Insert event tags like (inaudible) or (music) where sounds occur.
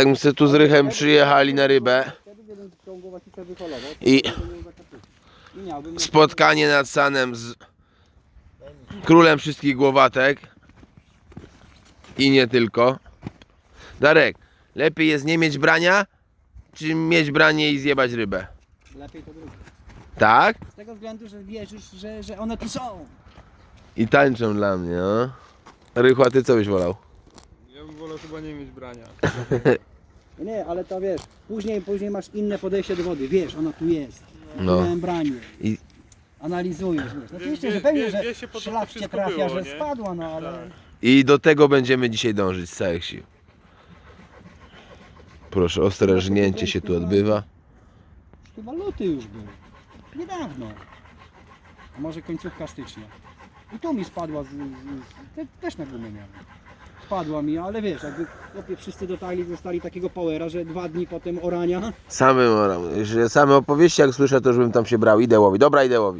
Jak my sobie tu z Rychem przyjechali na rybę I- spotkanie nad Sanem z królem wszystkich głowatek i nie tylko. Darek, lepiej jest nie mieć brania, czy mieć branie i zjebać rybę? lepiej to drugie. Tak? Z tego względu, że wierzysz, że, że one tu są. I tańczą dla mnie, no. Rychu, a ty co byś wolał? Ja bym wolał chyba nie mieć brania. (laughs) Nie, ale to wiesz, później, później masz inne podejście do wody. Wiesz, ona tu jest. No. Miałem branie. I- Analizujesz, wiesz. No Oczywiście, wie- że pewnie, że szlak cię trafia, było, że nie? spadła, no ale... Tak. I do tego będziemy dzisiaj dążyć z całych sił. Proszę, ostre żnięcie się tu odbywa. Chyba luty już był. Niedawno. A może końcówka stycznia. I tu mi spadła z, z, z, te, też na gumie miałem. Spadła mi, ale wiesz, jakby chłopie wszyscy dotarli, dostali takiego powera, że dwa dni potem orania. Same, że same opowieści jak słyszę, to już bym tam się brał. Idę łowić. Dobra, idę łowić.